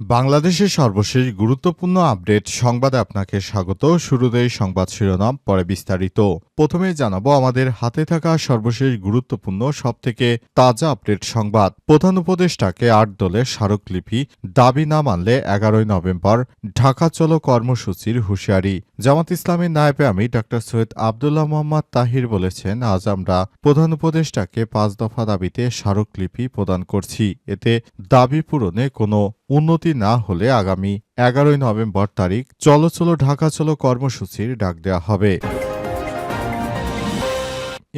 বাংলাদেশের সর্বশেষ গুরুত্বপূর্ণ আপডেট সংবাদে আপনাকে স্বাগত। শুরুতেই সংবাদ শিরোনাম, পরে বিস্তারিত। প্রথমে জানাব আমাদের হাতে থাকা সর্বশেষ গুরুত্বপূর্ণ, সবথেকে তাজা আপডেট সংবাদ। প্রধান উপদেষ্টাকে আট দলের স্মারকলিপি, দাবি না মানলে এগারোই নভেম্বর ঢাকা চলো কর্মসূচির হুঁশিয়ারি। জামাত ইসলামের নায়েবে আমি ডক্টর সৈয়দ আবদুল্লাহ মোহাম্মদ তাহির বলেছেন, আজ আমরা প্রধান উপদেষ্টাকে পাঁচ দফা দাবিতে স্মারকলিপি প্রদান করছি। এতে দাবি পূরণে কোনো উন্নতি না হলে আগামী এগারোই নভেম্বর তারিখ চলো চলো ঢাকা চলো কর্মসূচির ডাক দেওয়া হবে।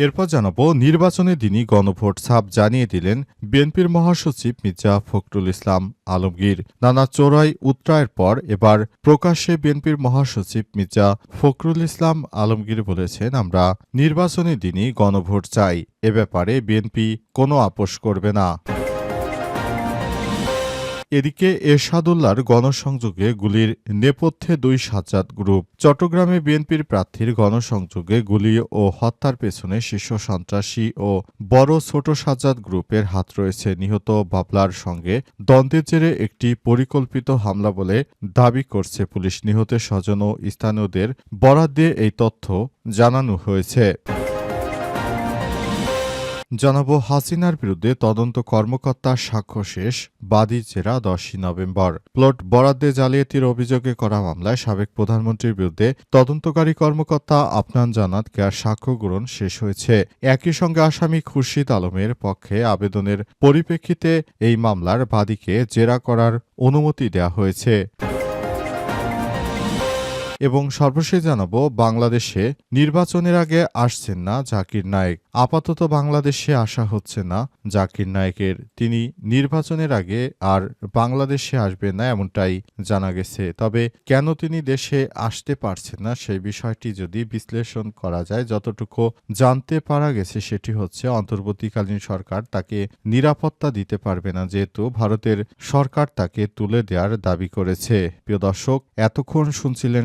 এরপর জানাব, নির্বাচনের দিনই গণভোট ছাপ জানিয়ে দিলেন বিএনপির মহাসচিব মির্জা ফখরুল ইসলাম আলমগীর। নানা চোরাই উত্তরায়ের পর এবার প্রকাশ্যে বিএনপির মহাসচিব মির্জা ফখরুল ইসলাম আলমগীর বলেছেন, আমরা নির্বাচনের দিনই গণভোট চাই। এ ব্যাপারে বিএনপি কোনো আপোষ করবে না। এদিকে এরশাদুল্লাহর গণসংযোগে গুলির নেপথ্যে দুই সাজ্জাদ গ্রুপ। চট্টগ্রামে বিএনপির প্রার্থীর গণসংযোগে গুলি ও হত্যার পেছনে শীর্ষ সন্ত্রাসী ও বড় ছোট সাজ্জাদ গ্রুপের হাত রয়েছে। নিহত বাবলার সঙ্গে দ্বন্দ্বের জেরে একটি পরিকল্পিত হামলা বলে দাবি করছে পুলিশ। নিহতের স্বজন ও স্থানীয়দের বরাদ দিয়ে এই তথ্য জানানো হয়েছে। জানাব হাসিনার বিরুদ্ধে তদন্ত কর্মকর্তার সাক্ষ্য শেষ, বাদী জেরা দশই নভেম্বর। প্লট বরাদ্দে জালিয়াতির অভিযোগে করা মামলায় সাবেক প্রধানমন্ত্রীর বিরুদ্ধে তদন্তকারী কর্মকর্তা আফনান জানাত কেয়ার সাক্ষ্য গ্রহণ শেষ হয়েছে। একই সঙ্গে আসামি খুরশিদ আলমের পক্ষে আবেদনের পরিপ্রেক্ষিতে এই মামলার বাদীকে জেরা করার অনুমতি দেওয়া হয়েছে। এবং সর্বশেষ জানাব, বাংলাদেশে নির্বাচনের আগে আসছেন না জাকির নায়েক। আপাতত বাংলাদেশে আসা হচ্ছে না জাকির নায়েকের। তিনি নির্বাচনের আগে আর বাংলাদেশে আসবেন না এমনটাই জানা গেছে। তবে কেন তিনি দেশে আসতে পারছেন না সেই বিষয়টি যদি বিশ্লেষণ করা যায়, যতটুকু জানতে পারা গেছে সেটি হচ্ছে অন্তর্বর্তীকালীন সরকার তাকে নিরাপত্তা দিতে পারবে না, যেহেতু ভারতের সরকার তাকে তুলে দেওয়ার দাবি করেছে। প্রিয় দর্শক, এতক্ষণ শুনছিলেন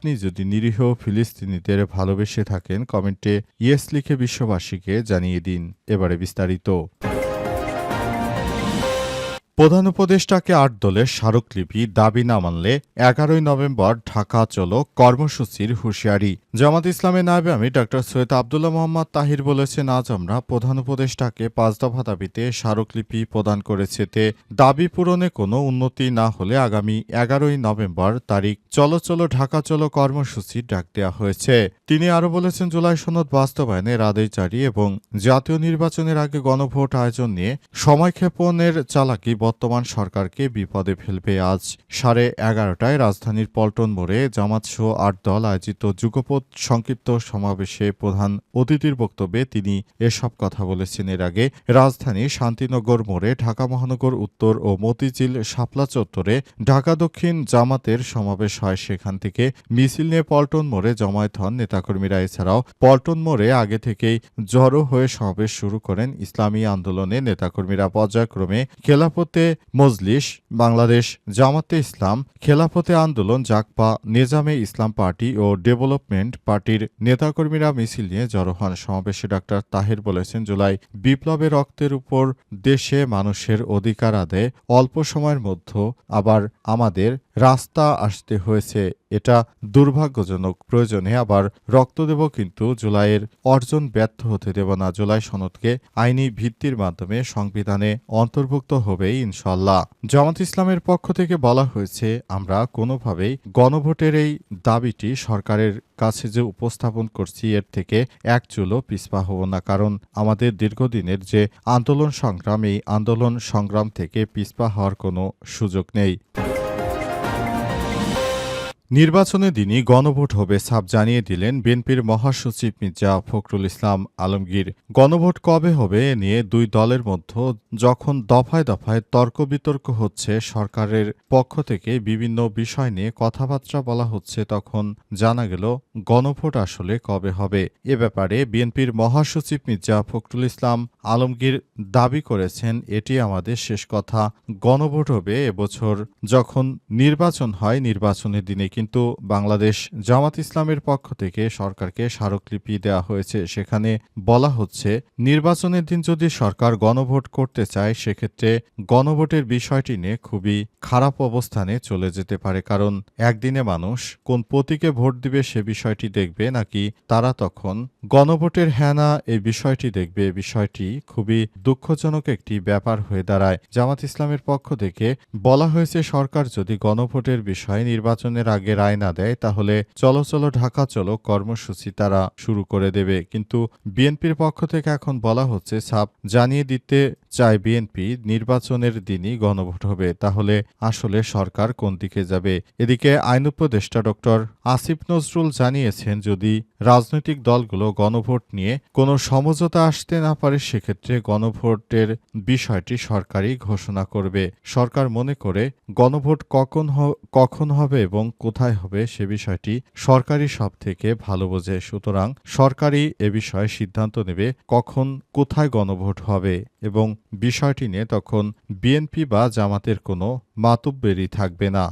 আপনি যদি নিরীহ ফিলিস্তিনিদের ভালোবেসে থাকেন, কমেন্টে ইয়েস লিখে বিশ্ববাসীকে জানিয়ে দিন। এবারে বিস্তারিত। প্রধান উপদেষ্টাকে আট দলের স্মারকলিপি দাবি না মানলে এগারোই নভেম্বর ঢাকা চলো কর্মসূচির হুঁশিয়ারি। জামাত ইসলামের নায়বে আমি ডক্টর সৈয়দ আবদুল্লাহ মোহাম্মদ তাহির বলেছেন, আজ আমরা প্রধান উপদেষ্টাকে পাঁচ দফা দাবিতে স্মারকলিপি প্রদান করেছে। তে দাবি পূরণে কোনো উন্নতি না হলে আগামী এগারোই নভেম্বর তারিখ চলো চলো ঢাকা চলো কর্মসূচি ডাক দেওয়া হয়েছে। তিনি আরও বলেছেন, জুলাই সনদ বাস্তবায়নের আদেশ জারি এবং জাতীয় নির্বাচনের আগে গণভোট আয়োজন নিয়ে সময়ক্ষেপণের চালাকি বর্তমান সরকারকে বিপদে ফেলবে। আজ সাড়ে এগারোটায় রাজধানীর পল্টন মোড়ে জামাত সহ আট দল আয়োজিত যুগপথ সংক্ষিপ্ত সমাবেশে প্রধান অতিথির বক্তব্যে তিনি এসব কথা বলেছেন। এর আগে রাজধানী শান্তিনগর মোড়ে ঢাকা মহানগর উত্তর ও মতিঝিল শাপলা চত্বরে ঢাকা দক্ষিণ জামাতের সমাবেশ হয়। সেখান থেকে মিছিল নিয়ে পল্টন মোড়ে জমায়েত হন নেতাকর্মীরা। এছাড়াও পল্টন মোড়ে আগে থেকেই জড়ো হয়ে সমাবেশ শুরু করেন ইসলামী আন্দোলনে নেতাকর্মীরা। পর্যায়ক্রমে খেলাফতে মজলিস, বাংলাদেশ জামাতে ইসলাম, খেলাফতে আন্দোলন জাকপা নেজামে ইসলাম পার্টি ও ডেভেলপমেন্ট পার্টির নেতাকর্মীরা মিছিল নিয়ে জড়ো হন। সমাবেশে ডাক্তার তাহের বলেছেন, জুলাই বিপ্লবে রক্তের উপর দেশে মানুষের অধিকার আদায়ে অল্প সময়ের মধ্যে আবার আমাদের রাস্তা আসতে হয়েছে। এটা দুর্ভাগ্যজনক। প্রয়োজনে আবার রক্ত দেব কিন্তু জুলাইয়ের অর্জন ব্যর্থ হতে দেব না। জুলাই সনদকে আইনি ভিত্তির মাধ্যমে সংবিধানে অন্তর্ভুক্ত হবেই ইনশাল্লাহ জামাত ইসলামের পক্ষ থেকে বলা হয়েছে, আমরা কোনোভাবেই গণভোটের এই দাবিটি সরকারের কাছে যে উপস্থাপন করছি, এর থেকে এক চুলো পিছপা হব না। কারণ আমাদের দীর্ঘদিনের যে আন্দোলন সংগ্রাম, এই আন্দোলন সংগ্রাম থেকে পিছপা হওয়ার কোনো সুযোগ নেই। নির্বাচনের দিনই গণভোট হবে সাপ জানিয়ে দিলেন বিএনপির মহাসচিব মির্জা ফখরুল ইসলাম আলমগীর। গণভোট কবে হবে নিয়ে দুই দলের মধ্যে যখন দফায় দফায় তর্ক বিতর্ক হচ্ছে সরকারের পক্ষ থেকে বিভিন্ন বিষয় নিয়ে কথাবার্তা বলা হচ্ছে তখন জানা গেল গণভোট আসলে কবে হবে। এ ব্যাপারে বিএনপির মহাসচিব মির্জা ফখরুল ইসলাম আলমগীর দাবি করেছেন, এটি আমাদের শেষ কথা। গণভোট হবে এবছর যখন নির্বাচন হয়, নির্বাচনের দিনে কিন্তু বাংলাদেশ জামাত ইসলামের পক্ষ থেকে সরকারকে স্মারকলিপি দেওয়া হয়েছে। সেখানে বলা হচ্ছে, নির্বাচনের দিন যদি সরকার গণভোট করতে চায়, সেক্ষেত্রে গণভোটের বিষয়টি নিয়ে খুবই খারাপ অবস্থানে চলে যেতে পারে। কারণ একদিনে মানুষ কোন প্রতীকে ভোট দিবে সে বিষয়টি দেখবে, নাকি তারা তখন গণভোটের হ্যাঁ না এই বিষয়টি দেখবে? বিষয়টি খুবই দুঃখজনক একটি ব্যাপার হয়ে দাঁড়ায়। জামাত ইসলামের পক্ষ থেকে বলা হয়েছে, সরকার যদি গণভোটের বিষয়ে নির্বাচনের আগে রায় না দেয়, তাহলে চলো চলো ঢাকা চলো কর্মসূচি তারা শুরু করে দেবে। কিন্তু বিএনপির পক্ষ থেকে এখন বলা হচ্ছে সাপ জানিয়ে দিতে চায় বিএনপি নির্বাচনের দিনই গণভোট হবে। তাহলে আসলে সরকার কোন দিকে যাবে? এদিকে আইন উপদেষ্টা ডক্টর আসিফ নজরুল জানিয়েছেন, যদি রাজনৈতিক দলগুলো গণভোট নিয়ে কোনো সমঝোতা আসতে না পারে, সেক্ষেত্রে গণভোটের বিষয়টি সরকারই ঘোষণা করবে। সরকার মনে করে গণভোট কখন কখন হবে এবং কোথায় হবে সে বিষয়টি সরকারি সব থেকে ভালো বোঝে। সুতরাং সরকারই এ বিষয়ে সিদ্ধান্ত নেবে কখন কোথায় গণভোট হবে। এবং বিষয়টি নিয়ে তখন বিএনপি বা জামাতের কোনো মাতুব্বেরই থাকবে না।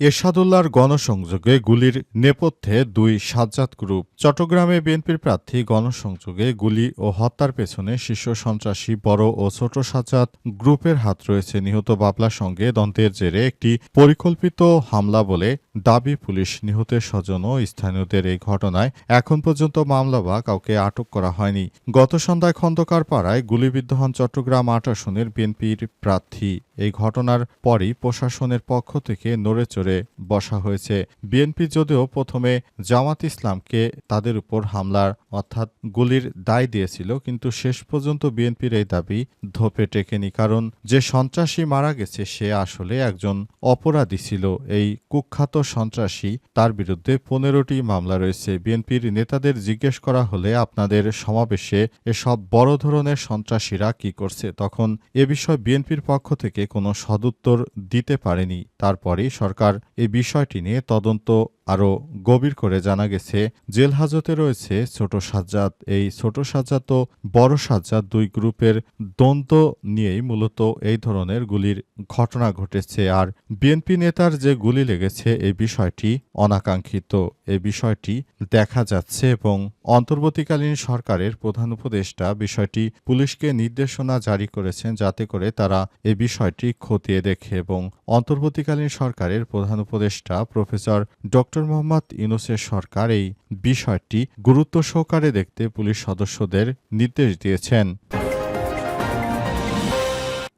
এরশাদুল্লাহর গণসংযোগে গুলির নেপথ্যে দুই সাজ্জাদ গ্রুপ, চট্টগ্রামে বিএনপির প্রার্থী গণসংযোগে গুলি ও হত্যার পেছনে শীর্ষ সন্ত্রাসী বড় ও ছোট সাজ্জাদ গ্রুপের হাত রয়েছে। নিহত বাবলার সঙ্গে দ্বন্দ্বের জেরে একটি পরিকল্পিত হামলা বলে দাবি পুলিশ। নিহতের স্বজন ও স্থানীয়দের এই ঘটনায় এখন পর্যন্ত মামলা বা কাউকে আটক করা হয়নি। গত সন্ধ্যায় খন্দকার পাড়ায় গুলিবিদ্ধ হন চট্টগ্রাম আট আসনের বিএনপির প্রার্থী। এই ঘটনার পরই প্রশাসনের পক্ষ থেকে নড়ে চড়ে বসা হয়েছে। বিএনপি যদিও প্রথমে জামাত ইসলামকে তাদের উপর হামলার অর্থাৎ গুলির দায় দিয়েছিল, কিন্তু শেষ পর্যন্ত বিএনপির এই দাবি ধোপে টেকেনি, কারণ যে সন্ত্রাসী মারা গেছে সে আসলে একজন অপরাধী ছিল। এই কুখ্যাত সন্ত্রাসী, তার বিরুদ্ধে পনেরোটি মামলা রয়েছে। বিএনপির নেতাদের জিজ্ঞেস করা হলে আপনাদের সমাবেশে এসব বড় ধরনের সন্ত্রাসীরা কি করছে? তখন এ বিষয়ে বিএনপির পক্ষ থেকে কোনো সদুত্তর দিতে পারেনি। তারপরে সরকার এই বিষয়টি নিয়ে তদন্ত আরও গভীর করে জানা গেছে, জেল হাজতে রয়েছে ছোট সাজ্জাদ। এই ছোট সাজ্জাদ ও বড় সাজ্জাদ দুই গ্রুপের দ্বন্দ্ব নিয়েই মূলত এই ধরনের গুলির ঘটনা ঘটেছে। আর বিএনপি নেতার যে গুলি লেগেছে, এই বিষয়টি অনাকাঙ্ক্ষিত। এই বিষয়টি দেখা যাচ্ছে এবং অন্তর্বর্তীকালীন সরকারের প্রধান উপদেষ্টা বিষয়টি পুলিশকে নির্দেশনা জারি করেছেন যাতে করে তারা এ বিষয়টি খতিয়ে দেখে। এবং অন্তর্বর্তীকালীন সরকারের প্রধান উপদেষ্টা প্রফেসর ডক্টর মোহাম্মদ ইউনুসের সরকার এই বিষয়টি গুরুত্ব সহকারে দেখতে পুলিশ সদস্যদের নির্দেশ দিয়েছেন।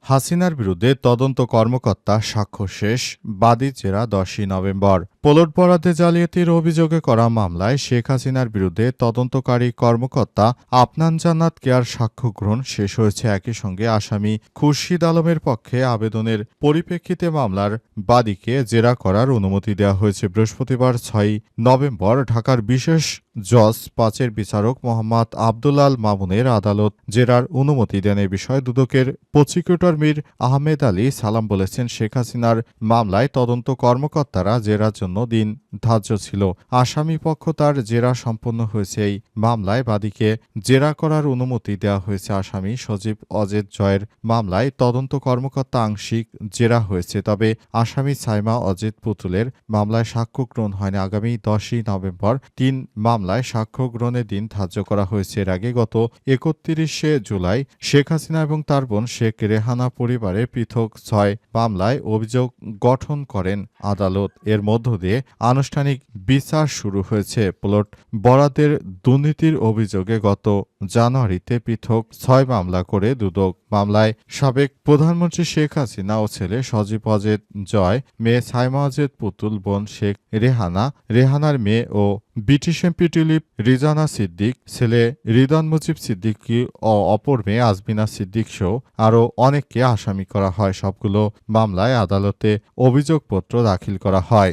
হাসিনার বিরুদ্ধে তদন্ত কর্মকর্তা সাক্ষ্য শেষ, বাদী জেরা দশই নভেম্বর। পোলট বরাদ্দে জালিয়াতির অভিযোগে করা মামলায় শেখ হাসিনার বিরুদ্ধে তদন্তকারী কর্মকর্তা আপনান জান্নাত কেয়ার সাক্ষ্য গ্রহণ শেষ হয়েছে একই সঙ্গে আসামি খুরশিদ আলমের পক্ষে আবেদনের পরিপ্রেক্ষিতে মামলার বাদীকে জেরা করার অনুমতি দেওয়া হয়েছে বৃহস্পতিবার ছয় নভেম্বর ঢাকার বিশেষ জজ পাঁচের বিচারক মোহাম্মদ আবদুল্লাল মামুনের আদালত জেরার অনুমতি দেন এ বিষয়ে দুদকের প্রসিকিউটর মীর আহমেদ আলী সালাম বলেছেন, শেখ হাসিনার মামলায় তদন্ত কর্মকর্তারা জেরার জন্য দিন ধার্য ছিল। আসামি পক্ষ তার জেরা সম্পন্ন হয়েছে। এই মামলায় বাদীকে জেরা করার অনুমতি দেওয়া হয়েছে আসামি সজীব অজেদ জয়ের মামলায়। তদন্ত কর্মকর্তা আংশিক জেরা হয়েছে, তবে আসামি সাইমা অজিত পুতুলের মামলায় সাক্ষ্য গ্রহণ হয়নি। আগামী দশই নভেম্বর তিন মামলায় সাক্ষ্য গ্রহণের দিন ধার্য করা হয়েছে। এর আগে গত একত্রিশে জুলাই শেখ হাসিনা এবং তার বোন শেখ রেহানা পরিবারে পৃথক ছয় মামলায় অভিযোগ গঠন করেন আদালত। এর মধ্য দিয়ে আনুষ্ঠানিক বিচার শুরু হয়েছে। প্লট বরাদের দুর্নীতির অভিযোগে গত জানুয়ারিতে পৃথক ছয় মামলা করে দুদক। মামলায় সাবেক প্রধানমন্ত্রী শেখ হাসিনা ও ছেলে সজীব অজেদ জয়, মেয়ে সাইমা অজেদ পুতুল, বোন শেখ রেহানা, রেহানার মেয়ে ও ব্রিটিশ এমপি টিউলিপ রিজানা সিদ্দিক, ছেলে রিদন মুজিব সিদ্দিকী ও অপর মেয়ে আজমিনা সিদ্দিক সহ আরও অনেককে আসামি করা হয়। সবগুলো মামলায় আদালতে অভিযোগপত্র দাখিল করা হয়।